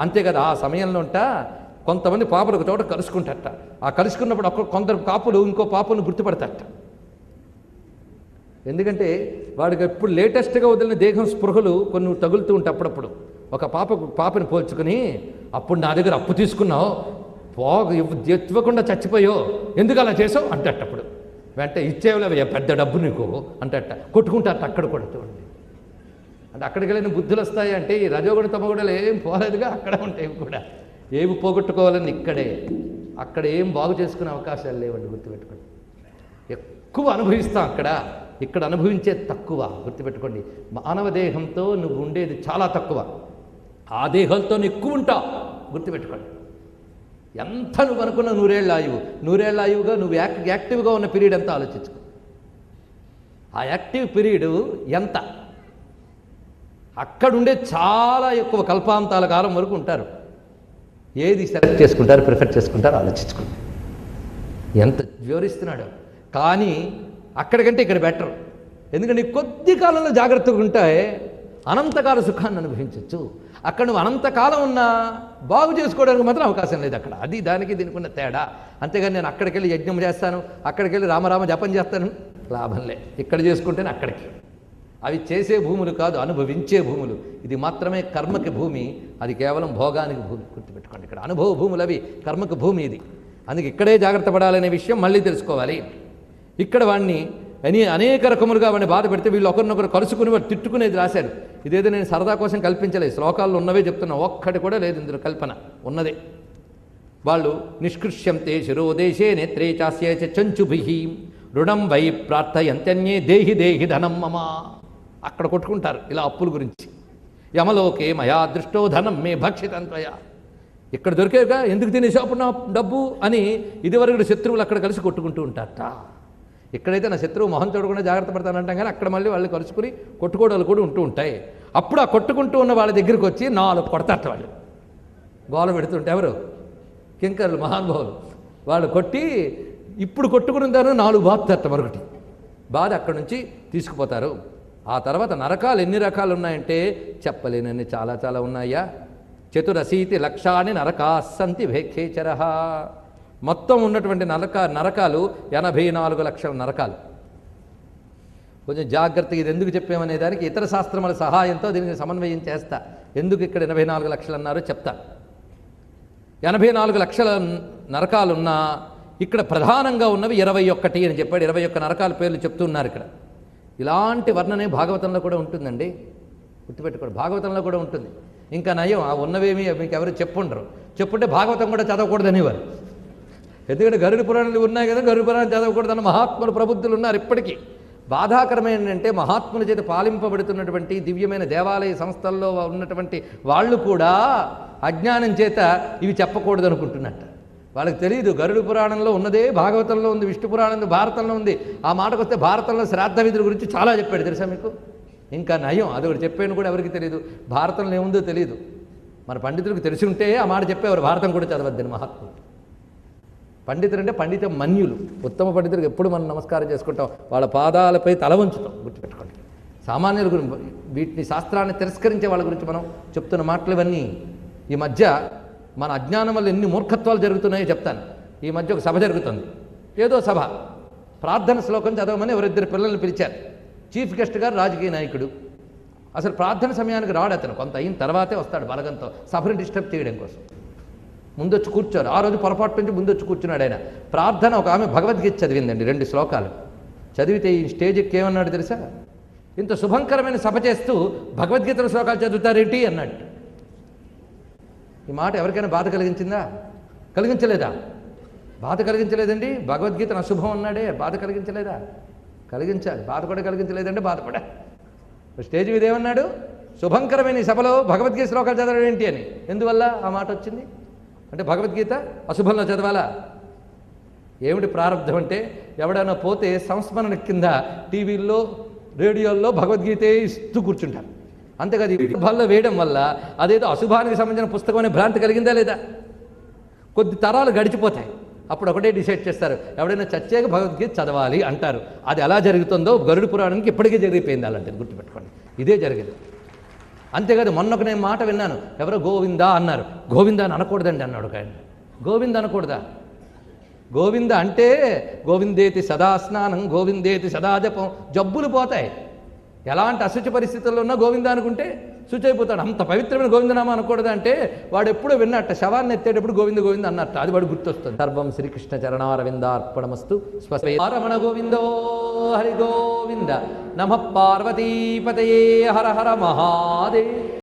అంతే కదా ఆ సమయంలో ఉంట కొంతమంది పాపలు ఒక చోట కలుసుకుంటారట. ఆ కలుసుకున్నప్పుడు ఒక్క కొందరు కాపులు ఇంకో పాపను గుర్తుపడతారట. ఎందుకంటే వాడికి ఎప్పుడు లేటెస్ట్గా వదిలిన దేహం స్పృహలు కొన్ని తగులుతూ ఉంటాయి అప్పుడప్పుడు. ఒక పాప పాపని పోల్చుకుని అప్పుడు నా దగ్గర అప్పు తీసుకున్నావు? పోగ ఇవ్వ- ఇవ్వకుండా చచ్చిపోయో ఎందుకు అలా చేసావు? అంటట అప్పుడు. వెంటనే ఇచ్చేవలేవయ్యా పెద్ద డబ్బు నీకు అంటట కొట్టుకుంటారట అక్కడ కూడా చూడండి. అంటే అక్కడికి వెళ్ళిన బుద్ధులు వస్తాయి అంటే ఈ రజోగుణ తమగుడలు ఏం పోలేదుగా అక్కడ ఉంటాయి కూడా. ఏమి పోగొట్టుకోవాలని ఇక్కడే. అక్కడ ఏం బాగు చేసుకునే అవకాశాలు లేవండి గుర్తుపెట్టుకోండి. ఎక్కువ అనుభవిస్తాం అక్కడ. ఇక్కడ అనుభవించే తక్కువ గుర్తుపెట్టుకోండి. మానవ దేహంతో నువ్వు ఉండేది చాలా తక్కువ. ఆ దేహంతో నువ్వు ఎక్కువ ఉంటావు గుర్తుపెట్టుకోండి. ఎంత నువ్వు అనుకున్న నూరేళ్ళ ఆయువు. నూరేళ్ళ ఆయువుగా నువ్వు యాక్ యాక్టివ్గా ఉన్న పీరియడ్ ఎంత ఆలోచించుకో. ఆ యాక్టివ్ పీరియడ్ ఎంత? అక్కడుండే చాలా ఎక్కువ కల్పాంతాల కాలం వరకు ఉంటారు. ఏది సెలెక్ట్ చేసుకుంటారు ప్రిఫర్ చేసుకుంటారు ఆలోచించుకుంటారు. ఎంత వివరిస్తున్నాడు. కానీ అక్కడికంటే ఇక్కడ బెటర్ ఎందుకంటే కొద్ది కాలంలో జాగ్రత్తగా ఉంటే అనంతకాల సుఖాన్ని అనుభవించవచ్చు అక్కడ నువ్వు అనంతకాలం ఉన్నా బాగు చేసుకోవడానికి మాత్రం అవకాశం లేదు అక్కడ. అది దానికి దీనికి ఉన్న తేడా. అంతేగాని నేను అక్కడికి వెళ్ళి యజ్ఞం చేస్తాను అక్కడికి వెళ్ళి రామరామ జపం చేస్తాను. లాభంలే ఇక్కడ చేసుకుంటేనే అక్కడికి. అవి చేసే భూములు కాదు అనుభవించే భూములు. ఇది మాత్రమే కర్మకి భూమి అది కేవలం భోగానికి భూమి. గుర్తుపెట్టుకోండి ఇక్కడ అనుభవ భూములు అవి కర్మకి భూమి ఇది. అందుకే ఇక్కడే జాగ్రత్త పడాలనే విషయం మళ్ళీ తెలుసుకోవాలి. ఇక్కడ వాడిని అని అనేక రకములుగా వాడిని బాధ పెడితే వీళ్ళు ఒకరినొకరు కలుసుకుని వాడు తిట్టుకునేది రాశారు. ఇదేదో నేను సరదా కోసం కల్పించలేదు శ్లోకాల్లో ఉన్నవే చెప్తున్నా ఒక్కటి కూడా లేదు ఇందులో కల్పన ఉన్నదే. వాళ్ళు నిష్కృష్యంతే శిరోదేశే నేత్రే చాస్యే చంచుభి రుణం వై ప్రార్థయంత్యన్యే దేహి దేహి ధనం మమ. అక్కడ కొట్టుకుంటారు ఇలా అప్పుల గురించి. యమలోకే మయా దృష్టో ధనం మే భక్షితంత్వయా ఇక్కడ దొరికేగా ఎందుకు తినేసాపు నా డబ్బు అని ఇదివరకు శత్రువులు అక్కడ కలిసి కొట్టుకుంటూ ఉంటారట. ఎక్కడైతే నా శత్రువు మొహం చూడకుండా జాగ్రత్త పడతానంటాం కానీ అక్కడ మళ్ళీ వాళ్ళు కలుసుకుని కొట్టుకోవడాలు కూడా ఉంటూ ఉంటాయి. అప్పుడు ఆ కొట్టుకుంటూ ఉన్న వాళ్ళ దగ్గరికి వచ్చి నాలుగు కొడతారట వాళ్ళు. గోల పెడుతుంటే ఎవరు? కింకర్లు మహానుభావులు. వాళ్ళు కొట్టి ఇప్పుడు కొట్టుకుని నాలుగు బాధతట మరొకటి. బాధ అక్కడి నుంచి తీసుకుపోతారు. ఆ తర్వాత నరకాలు ఎన్ని రకాలు ఉన్నాయంటే చెప్పలేనన్ని చాలా చాలా ఉన్నాయా? చతురశీతి లక్షాన్ని నరకాసంతి భేఖేచర మొత్తం ఉన్నటువంటి నరక నరకాలు ఎనభై నాలుగు లక్షల నరకాలు. కొంచెం జాగ్రత్తగా ఇది ఎందుకు చెప్పామనే దానికి ఇతర శాస్త్రముల సహాయంతో దీనికి సమన్వయం చేస్తా. ఎందుకు ఇక్కడ ఎనభై నాలుగు లక్షలు అన్నారో చెప్తా. ఎనభై నాలుగు లక్షల నరకాలున్నా ఇక్కడ ప్రధానంగా ఉన్నవి ఇరవై ఒక్కటి అని చెప్పాడు. ఇరవై ఒక్క నరకాల పేర్లు చెప్తున్నారు ఇక్కడ. ఇలాంటి వర్ణనే భాగవతంలో కూడా ఉంటుందండి. గుర్తుపెట్టుకోండి భాగవతంలో కూడా ఉంటుంది. ఇంకా నయం ఆ ఉన్నవేమి మీకు ఎవరు చెప్పుండరు. చెప్పుంటే భాగవతం కూడా చదవకూడదనేవారు ఎందుకంటే గరుడు పురాణాలు ఉన్నాయి కదా గరుడి పురాణం చదవకూడదని మహాత్ములు ప్రబుద్ధులు ఉన్నారు ఇప్పటికీ. బాధాకరమైన ఏంటంటే మహాత్ముల చేత పాలింపబడుతున్నటువంటి దివ్యమైన దేవాలయ సంస్థల్లో ఉన్నటువంటి వాళ్ళు కూడా అజ్ఞానం చేత ఇవి చెప్పకూడదు అనుకుంటున్నట్టు వాళ్ళకి తెలియదు గరుడు పురాణంలో ఉన్నదే భాగవతంలో ఉంది విష్ణు పురాణంలో భారతంలో ఉంది. ఆ మాటకు వస్తే భారతంలో శ్రాద్ధ విధుల గురించి చాలా చెప్పాడు తెలుసా మీకు? ఇంకా నయం అది ఒకటి చెప్పాను కూడా ఎవరికి తెలియదు భారతంలో ఏముందో తెలియదు మన పండితులకు తెలిసి ఉంటే ఆ మాట చెప్పేవారు భారతం కూడా చదవద్దని మహాత్ములు. పండితులు అంటే పండిత మన్యులు. ఉత్తమ పండితులకు ఎప్పుడు మనం నమస్కారం చేసుకుంటాం? వాళ్ళ పాదాలపై తల వంచుతాం గుర్తుపెట్టుకోండి. సామాన్యుల గురించి వీటిని శాస్త్రాన్ని తిరస్కరించే వాళ్ళ గురించి మనం చెప్తున్న మాటలు ఇవన్నీ. ఈ మధ్య మన అజ్ఞానం వల్ల ఎన్ని మూర్ఖత్వాలు జరుగుతున్నాయో చెప్తాను. ఈ మధ్య ఒక సభ జరుగుతుంది. ఏదో సభ. ప్రార్థన శ్లోకం చదవమని ఎవరిద్దరు పిల్లల్ని పిలిచారు. చీఫ్ గెస్ట్ గారు రాజకీయ నాయకుడు. అసలు ప్రార్థన సమయానికి రాడు అతను. కొంత అయిన తర్వాతే వస్తాడు బలగంతో సభని డిస్టర్బ్ చేయడం కోసం. ముందొచ్చి కూర్చోరు. ఆ రోజు పొరపాటు నుంచి ముందొచ్చి కూర్చున్నాడు ఆయన. ప్రార్థన ఒక ఆమె భగవద్గీత చదివిందండి రెండు శ్లోకాలు. చదివితే ఈ స్టేజ్కి ఏమన్నాడు తెలుసా? ఇంత శుభంకరమైన సభ చేస్తూ భగవద్గీతల శ్లోకాలు చదువుతారేంటి అన్నట్టు ఈ మాట ఎవరికైనా బాధ కలిగించిందా? కలిగించలేదా? బాధ కలిగించలేదండి? భగవద్గీతను అశుభం అన్నాడే బాధ కలిగించలేదా? కలిగించాలి. బాధ కూడా కలిగించలేదంటే బాధపడా స్టేజ్ మీద ఏమన్నాడు? శుభంకరమైన ఈ సభలో భగవద్గీత శ్లోకాలు చదవడం ఏంటి అని. ఎందువల్ల ఆ మాట వచ్చింది? అంటే భగవద్గీత అశుభంలో చదవాలా? ఏమిటి ప్రారంభం అంటే ఎవడైనా పోతే సంస్మరణ కింద టీవీల్లో రేడియోల్లో భగవద్గీత ఇస్తూ కూర్చుంటారు. అంతేకాదు ఈ వేయడం వల్ల అదేదో అశుభానికి సంబంధించిన పుస్తకం అనే భ్రాంతి కలిగిందా లేదా? కొద్ది తరాలు గడిచిపోతాయి. అప్పుడు ఒకటే డిసైడ్ చేస్తారు. ఎవడైనా చచ్చాక భగవద్గీత చదవాలి అంటారు. అది ఎలా జరుగుతుందో గరుడు పురాణానికి ఇప్పటికే జరిగిపోయింది అలాంటిది గుర్తుపెట్టుకోండి. ఇదే జరిగింది. అంతేకాదు మొన్న ఒక నేను మాట విన్నాను. ఎవరో గోవిందా అన్నారు. గోవిందా అని అనకూడదండి అన్నాడు ఒక ఆయన. గోవింద అనకూడదా? గోవింద అంటే గోవిందేతి సదా స్నానం గోవిందేతి సదా జపం జబ్బులు పోతాయి. ఎలాంటి అశుచి పరిస్థితుల్లో ఉన్నా గోవింద అనుకుంటే శుచి అయిపోతాడు. అంత పవిత్రమైన గోవిందనామా అనకూడదు వాడు ఎప్పుడో విన్నట్ట శవాన్ని ఎత్తేటప్పుడు గోవింద గోవింద అన్నట్టు. అది వాడు గుర్తొస్తుంది. సర్వం శ్రీకృష్ణ చరణారవిందార్పణమస్తు. స్వస్వరమణ గోవిందో హరి గోవింద. నమ పార్వతీపతయే హర హర మహాదే